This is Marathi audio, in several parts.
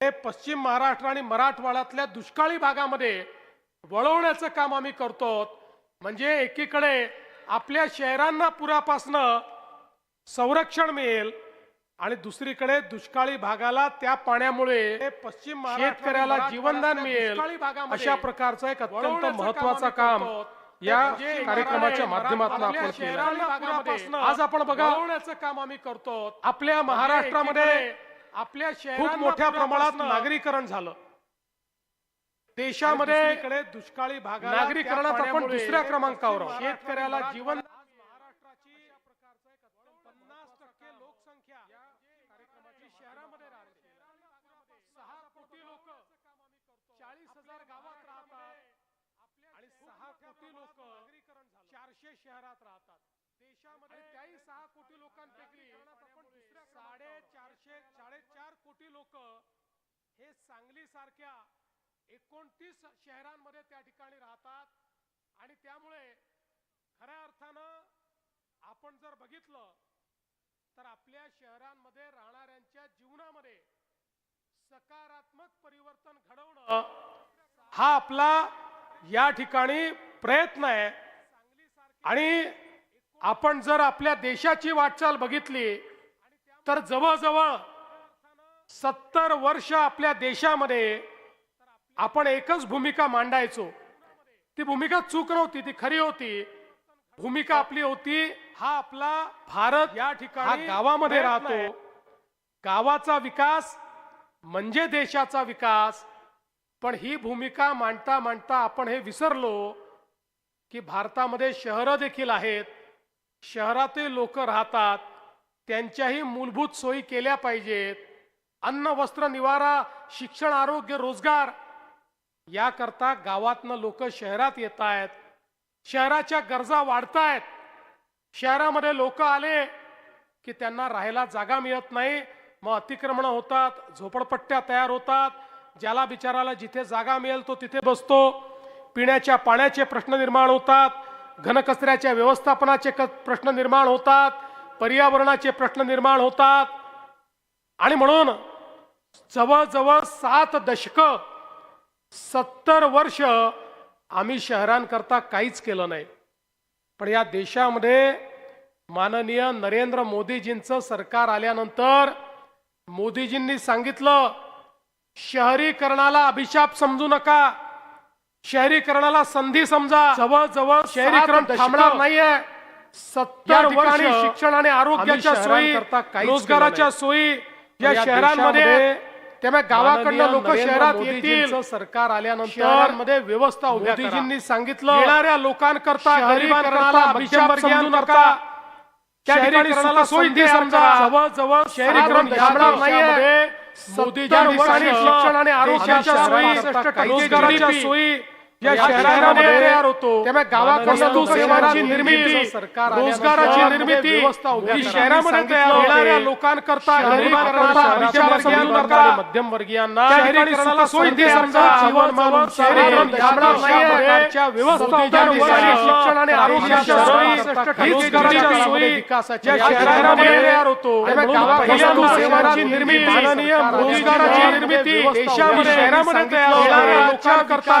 हे पश्चिम महाराष्ट्र आणि मराठवाड्यातल्या दुष्काळी भागामध्ये वळवण्याचं काम आम्ही करतो. म्हणजे एकीकडे आपल्या शहरांना पुरापासनं संरक्षण मिळेल आणि दुसरीकडे दुष्काळी भागाला त्या पाण्यामुळे पश्चिम शेतकऱ्याला जीवनदान मिळेल अशा प्रकारचं एक अत्यंत महत्वाचं काम या कार्यक्रमाच्या माध्यमातून आपण केलं. आज आपण बघा काम आम्ही करतो. आपल्या महाराष्ट्रामध्ये आपल्या खूप मोठ्या प्रमाणात नागरीकरण झालं. देशामध्ये दुष्काळी भाग नागरीकरणात आपण दुसऱ्या क्रमांकावर. शेतकऱ्याला जीवन महाराष्ट्राची पन्नास टक्के लोकसंख्या या कार्यक्रमाची शहरामध्ये राहते. सहा कोटी लोक चाळीस हजार गावात राहतात आणि सहा कोटी लोक चारशे शहरात राहतात. देशामध्ये त्याही सहा कोटी लोकांपैकी साडे कोटी लोक हे सांगली सारख्या एकोणतीस शहरांमध्ये त्या ठिकाणी राहतात. आणि त्यामुळे खऱ्या अर्थानं आपण जर बघितलं तर आपल्या शहरांमध्ये राहणाऱ्यांच्या जीवनामध्ये सकारात्मक परिवर्तन घडवणं हा आपला या ठिकाणी प्रयत्न आहे. आणि आपण जर आपल्या देशाची वाटचाल बघितली तर जवळजवळ सत्तर वर्ष आपल्या देशामध्ये आपण एकच भूमिका मांडायचो. ती भूमिका चूक नव्हती ती खरी होती. भूमिका आपली होती हा आपला भारत या ठिकाणी गावामध्ये राहतो. गावाचा विकास म्हणजे देशाचा विकास. पण ही भूमिका मांडता मांडता आपण हे विसरलो की भारतामध्ये शहरं देखील आहेत. शहरातील लोक राहतात. त्यांच्याही मूलभूत सोयी केल्या पाहिजेत. अन्न वस्त्र निवारा शिक्षण आरोग्य रोजगार याकरता गावातनं लोक शहरात येत आहेत शहराच्या गरजा वाढतायत. शहरामध्ये लोक आले की त्यांना राहायला जागा मिळत नाही. मग अतिक्रमण होतात झोपडपट्ट्या तयार होतात. ज्याला बिचाराला जिथे जागा मिळेल तो तिथे बसतो. पिण्याच्या पाण्याचे प्रश्न निर्माण होतात. घनकचऱ्याच्या व्यवस्थापनाचे क- प्रश्न निर्माण होतात. पर्यावरणाचे प्रश्न निर्माण होतात. आणि म्हणून जवळजवळ सात दशकं सत्तर वर्ष आम्ही शहरांकरता काहीच केलं नाही. पण या देशामध्ये माननीय नरेंद्र मोदीजींचं सरकार आल्यानंतर मोदीजींनी सांगितलं शहरीकरणाला अभिशाप समजू नका शहरीकरणाला संधी समजा. जवळजवळ शहरीकरण थांबणार नाहीये. सत्तर वर्ष शिक्षण आणि आरोग्याच्या सोयी रोजगाराच्या सोयी या शहरांमध्ये त्यामुळे गावाकडनं लोक शहरात येतील. सरकार आल्यानंतर शहरांमध्ये व्यवस्था मोदीजींनी सांगितलं येणाऱ्या लोकांकरता गरिबांकरता त्या ठिकाणी समजा. जवळ शहरीकरण थांबणार नाहीये मोदीजींनी शिक्षण आणि आरोग्याच्या सोयी सोयी या शहरांमध्ये तयार होतो त्यामुळे गावाकडनं शहराची निर्मिती सरकार रोजगाराची निर्मिती ही शहरामध्ये तयार होणाऱ्या लोकांकरता मध्यम वर्गीयांना जीवन मानून शिक्षण आणि आरोग्याच्या सोयी विकासाच्या शहरामध्ये तयार होतो. शहराची निर्मिती माननीय रोजगाराची निर्मिती देशामध्ये शहरामध्ये तयार होणाऱ्या लोकांकरता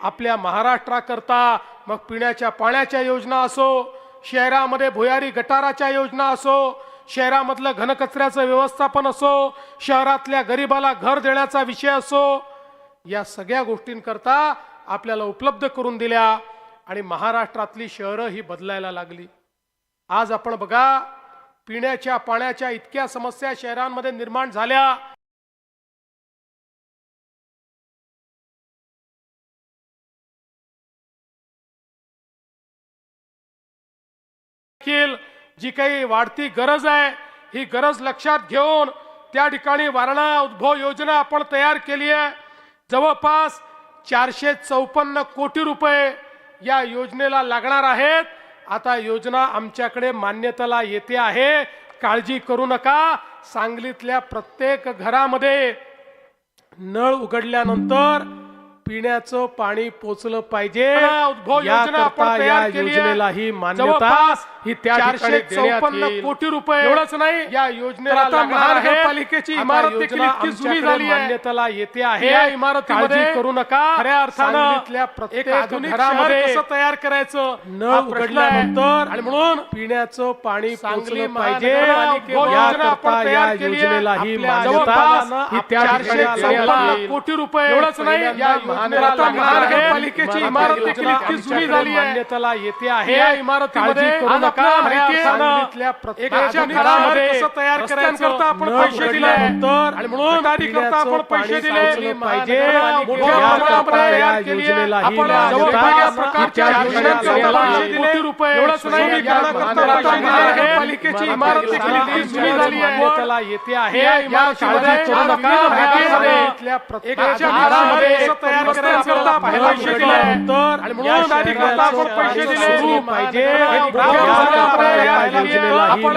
आपल्या महाराष्ट्राकरता मग पिण्याच्या पाण्याच्या योजना असो शहरामध्ये भुयारी गटाराच्या योजना असो शहरामधलं घनकचऱ्याचं व्यवस्थापन असो शहरातल्या गरिबाला घर देण्याचा विषय असो या सगळ्या गोष्टींकरता आपल्याला उपलब्ध करून दिल्या आणि महाराष्ट्रातली शहरं ही बदलायला लागली. आज आपण बघा पिण्याच्या पाण्याच्या इतक्या समस्या शहरांमध्ये निर्माण झाल्या. जी काही वाढती गरज आहे ही गरज लक्षात घेऊन त्या ठिकाणी वारणा उद्भव योजना आपण तयार केली आहे. जवळपास चारशे चौपन्न कोटी रुपये या योजनेला लागणार आहेत. आता योजना आमच्याकडे मान्यतेला येते आहे. काळजी करू नका. सांगलीतल्या प्रत्येक घरामध्ये नळ उघडल्यानंतर पिण्याचं पाणी पोचलं पाहिजे. उद्भव योजना आपण तयार या केली आहे. योजनेला ही मान्यता ही त्या चारशे चौपन्न. कोटी रुपये एवढंच नाही, या योजनेला. महानगरपालिकेची इमारत देखील इतकी जुनी झाली. मान्यतेला येते आहे या इमारतीमध्ये काळजी करू नका खऱ्या अर्थानं प्रत्येक आधुनिक घरामध्ये कसं तयार करायचं आहे. उघडल्यानंतर आणि म्हणून पिण्याचं पाणी पोचलं पाहिजे याकरता या. योजनेला ही मान्यता ही चारशे चौपन्न. कोटी रुपये एवढंच नाही, या. महानगरपालिकेची इमारत देखील इतकी जुनी झाली. मान्यतेला येते आहे या इमारतीमध्ये माहिती तयार रस्त्यांकरता आपण पैसे दिले. आणि म्हणून आपण पैसे दिले. पाहिजे. योजनेला ही आपण पैसे. दिले. आहेत. महानगरपालिकेची इमारत. मान्यतेला येते आहे. तयार करायचं, पैसे दिले. आणि म्हणून या गटारीकरता आपण पैसे दिले. पाहिजे. आपण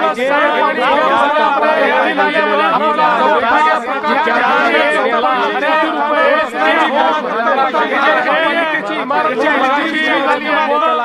अंदाज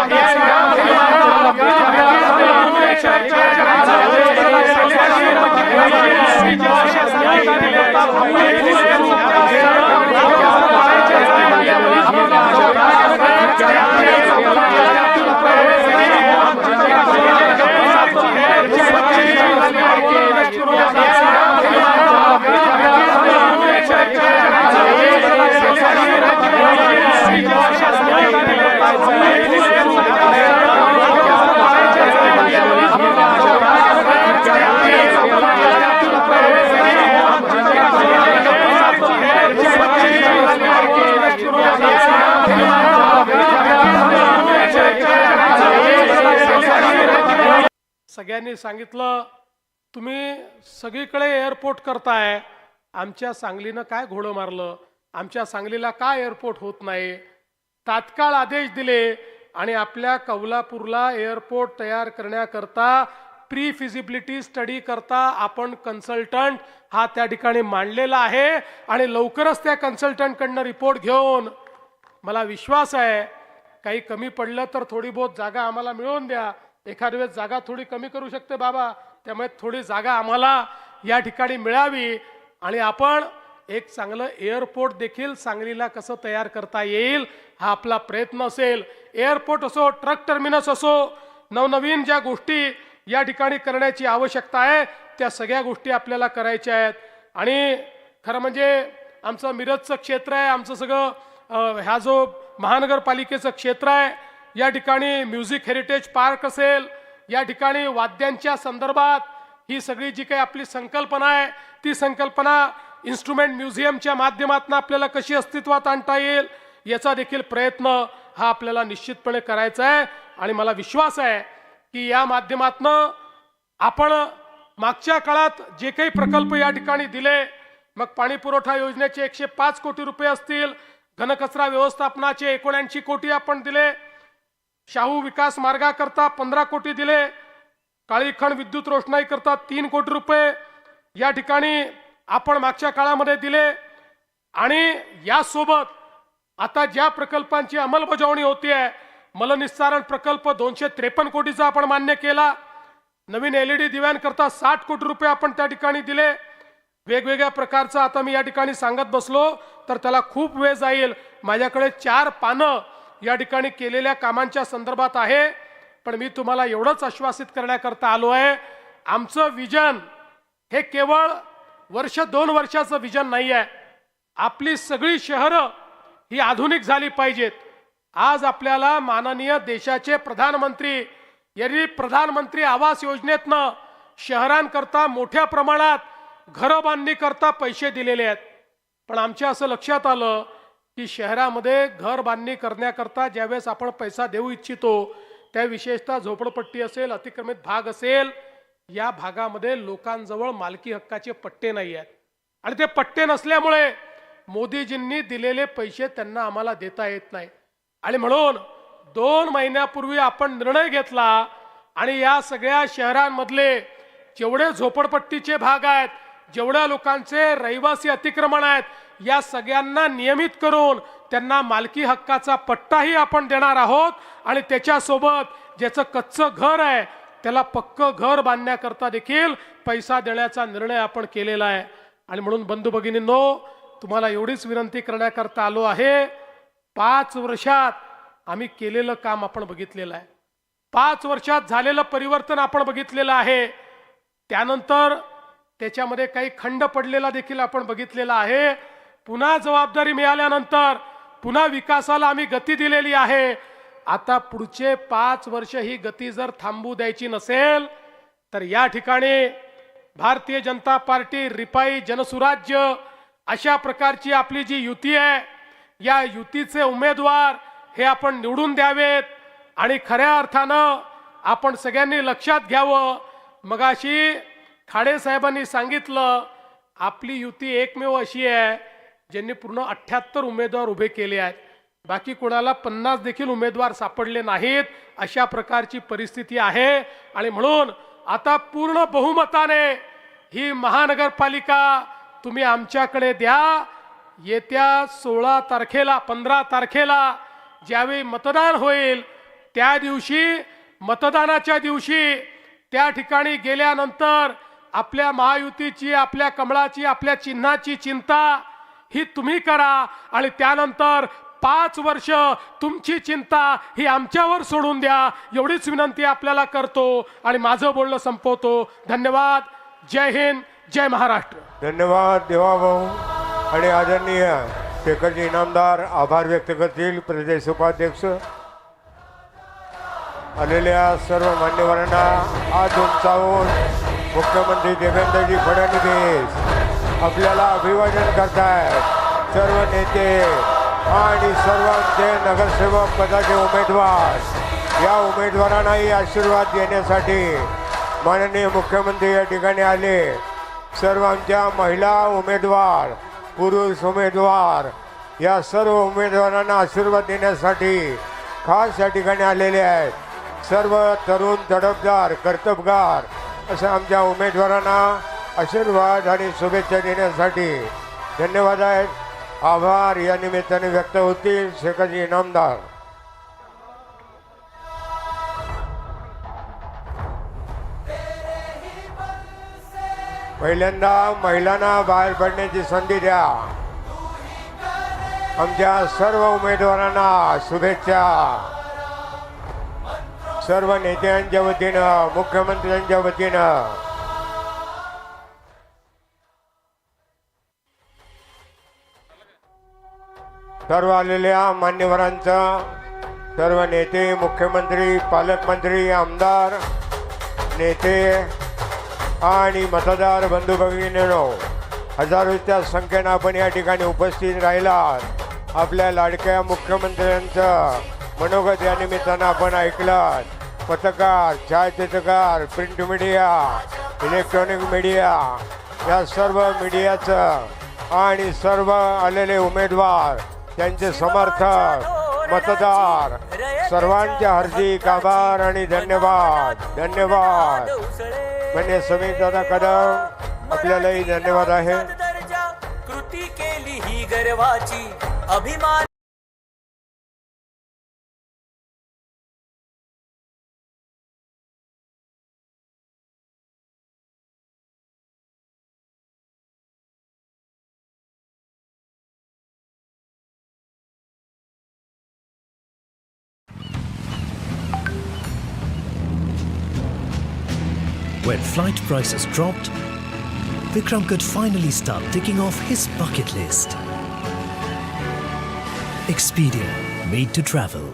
अंदाज आहे, सगळ्यांनी सांगितलं तुम्ही सगळीकडे एअरपोर्ट करताय. आमच्या सांगलीनं काय घोडं मारलं? आमच्या सांगलीला काय एअरपोर्ट होत नाही? तात्काळ आदेश दिले आणि आपल्या कौलापूरला एअरपोर्ट तयार करण्याकरता प्री फिजिबिलिटी स्टडी करता आपण कन्सल्टंट हा त्या ठिकाणी मांडलेला आहे आणि लवकरच त्या कन्सल्टंटकडनं रिपोर्ट घेऊन. मला विश्वास आहे काही कमी पडलं तर थोडी बहुत जागा आम्हाला मिळवून द्या. एखाद्या वेळेस जागा थोडी कमी करू शकते बाबा त्यामुळे थोडी जागा आम्हाला या ठिकाणी मिळावी. आणि आपण एक चांगलं एअरपोर्ट देखील सांगलीला कसं तयार करता येईल हा आपला प्रयत्न असेल. एअरपोर्ट असो ट्रक टर्मिनस असो नवनवीन ज्या गोष्टी या ठिकाणी करण्याची आवश्यकता आहे त्या सगळ्या गोष्टी आपल्याला करायच्या आहेत. आणि खरं म्हणजे आमचं मिरजचं क्षेत्र आहे आमचं सगळं ह्या जो महानगरपालिकेचं क्षेत्र आहे या ठिकाणी म्युझिक हेरिटेज पार्क असेल या ठिकाणी वाद्यांच्या संदर्भात ही सगळी जी काही आपली संकल्पना आहे ती संकल्पना इन्स्ट्रुमेंट म्युझियमच्या माध्यमातून आपल्याला कशी अस्तित्वात आणता येईल याचा देखील प्रयत्न हा आपल्याला निश्चितपणे करायचा आहे. आणि मला विश्वास आहे की या माध्यमातनं आपण मागच्या काळात जे काही प्रकल्प या ठिकाणी दिले मग पाणी पुरवठा योजनेचे एकशे पाच कोटी रुपये असतील घनकचरा व्यवस्थापनाचे एकोणऐंशी कोटी आपण दिले शाहू विकास मार्गाकरता पंधरा कोटी दिले. काळीखण विद्युत रोषणाई करता तीन कोटी रुपये. या ठिकाणी आपण मागच्या काळामध्ये दिले. आणि यासोबत आता ज्या प्रकल्पांची अंमलबजावणी होती आहे मलनिस्सारण प्रकल्प दोनशे त्रेपन्न कोटीचा आपण मान्य केला. नवीन एल ई डी दिव्यांकरता साठ कोटी रुपये आपण त्या ठिकाणी दिले. वेगवेगळ्या प्रकारचं आता मी या ठिकाणी सांगत बसलो तर त्याला खूप वेळ जाईल. माझ्याकडे चार पानं या ठिकाणी केलेल्या कामांच्या संदर्भात आहे. पण मी तुम्हाला एवढंच आश्वासित करण्याकरता आलो आहे. आमचं विजन हे केवळ वर्ष दोन वर्षाचं विजन नाही आहे आपली सगळी शहरं ही आधुनिक झाली पाहिजेत. आज आपल्याला माननीय देशाचे प्रधानमंत्री यांनी प्रधानमंत्री आवास योजनेतनं शहरांकरता मोठ्या प्रमाणात घरं बांधणी करता पैसे दिलेले आहेत. पण आमच्या असं लक्षात आलं की शहरामध्ये घर बांधणी करण्याकरता ज्यावेळेस आपण पैसा देऊ इच्छितो त्या विशेषतः झोपडपट्टी असेल अतिक्रमित भाग असेल या भागामध्ये लोकांजवळ मालकी हक्काचे पट्टे नाही आहेत. आणि ते पट्टे नसल्यामुळे मोदीजींनी दिलेले पैसे त्यांना आम्हाला देता येत नाही. आणि म्हणून दोन महिन्यापूर्वी आपण निर्णय घेतला आणि या सगळ्या शहरांमधले जेवढे झोपडपट्टीचे भाग आहेत जेवढ्या लोकांचे रहिवासी अतिक्रमण आहेत या सगळ्यांना नियमित करून त्यांना मालकी हक्काचा पट्टाही आपण देणार आहोत आणि त्याच्यासोबत ज्याचं कच्चं घर आहे त्याला पक्क घर बांधण्याकरता देखील पैसा देण्याचा निर्णय आपण केलेला आहे. आणि म्हणून बंधू भगिनींनो तुम्हाला एवढीच विनंती करण्याकरता आलो आहे पाच वर्षात आम्ही केलेलं काम आपण बघितलेलं आहे. पाच वर्षात झालेलं परिवर्तन आपण बघितलेलं आहे. त्यानंतर त्याच्यामध्ये काही खंड पडलेला देखील आपण बघितलेला आहे. पुन्हा जबाबदारी मिळाल्यानंतर पुन्हा विकासाला आम्ही गती दिलेली आहे. आता पुढचे पाच वर्ष ही गती जर थांबू द्यायची नसेल तर या ठिकाणी भारतीय जनता पार्टी रिपाई जनसुराज्य अशा प्रकारची आपली जी युती आहे या युतीचे उमेदवार हे आपण निवडून द्यावेत आणि खऱ्या अर्थानं आपण सगळ्यांनी लक्षात घ्यावं. मगाशी खाडे साहेबांनी सांगितलं आपली युती एकमेव अशी आहे ज्यांनी पूर्ण अठ्ठ्याहत्तर उमेदवार उभे केले आहेत. बाकी कोणाला पन्नास देखील उमेदवार सापडले नाहीत अशा प्रकारची परिस्थिती आहे. आणि म्हणून आता पूर्ण बहुमताने ही महानगरपालिका तुम्ही आमच्याकडे द्या. येत्या सोळा तारखेला पंधरा तारखेला ज्यावेळी मतदान होईल त्या दिवशी मतदानाच्या दिवशी त्या ठिकाणी गेल्यानंतर आपल्या महायुतीची आपल्या कमळाची आपल्या चिन्हाची चिंता ही तुम्ही करा आणि त्यानंतर पाच वर्ष तुमची चिंता ही आमच्यावर सोडून द्या. एवढीच विनंती आपल्याला करतो आणि माझं बोलणं संपवतो. धन्यवाद. जय हिंद. जय महाराष्ट्र. धन्यवाद देवाभाऊ आणि आदरणीय शेखरजी इनामदार. आभार व्यक्त करतील प्रदेश उपाध्यक्ष. आलेल्या सर्व मान्यवरांना आज उंचावून मुख्यमंत्री देवेंद्रजी फडणवीस आपल्याला अभिवादन करतायत. सर्व नेते आणि सर्वांचे नगरसेवक पदाचे उमेदवार या उमेदवारांनाही आशीर्वाद देण्यासाठी माननीय मुख्यमंत्री या ठिकाणी आले. सर्वांच्या महिला उमेदवार पुरुष उमेदवार या सर्व उमेदवारांना आशीर्वाद देण्यासाठी खास या ठिकाणी आलेले आहेत. सर्व तरुण तडफदार कर्तबगार अशा आमच्या उमेदवारांना आशीर्वाद आणि शुभेच्छा देण्यासाठी धन्यवाद आहेत. आभार. या निमित्ताने व्यक्त होतील शेखरजी इनामदार. पहिल्यांदा महिलांना बाहेर पडण्याची संधी द्या. आमच्या सर्व उमेदवारांना शुभेच्छा. सर्व नेत्यांच्या वतीनं मुख्यमंत्र्यांच्या वतीनं. सर्व आलेल्या मान्यवरांचं सर्व नेते मुख्यमंत्री पालकमंत्री आमदार नेते आणि मतदार बंधू भगिनीनो हजारोच्या संख्येनं आपण या ठिकाणी उपस्थित राहिलात. आपल्या लाडक्या मुख्यमंत्र्यांचं मनोगत या निमित्तानं आपण ऐकलात. पत्रकार छायाचित्रकार प्रिंट मीडिया इलेक्ट्रॉनिक मीडिया या सर्व मीडियाचं आणि सर्व आलेले उमेदवार त्यांचे समर्थक मतदार सर्वांच्या हार्दिक आभार आणि धन्यवाद धन्यवाद. म्हणजे समीर दादा कदम आपल्यालाही धन्यवाद आहे. कृती केली ही गर्वाची अभिमान When flight prices dropped, Vikram could finally start ticking off his bucket list. Expedia, made to travel.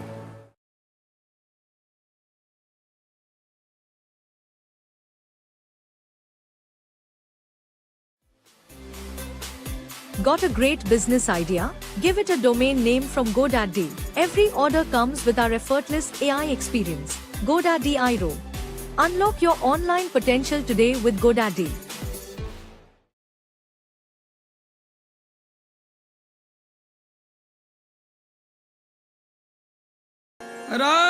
Got a great business idea? Give it a domain name from GoDaddy. Every order comes with our effortless AI experience. GoDaddy Iro. Unlock your online potential today with GoDaddy. Radha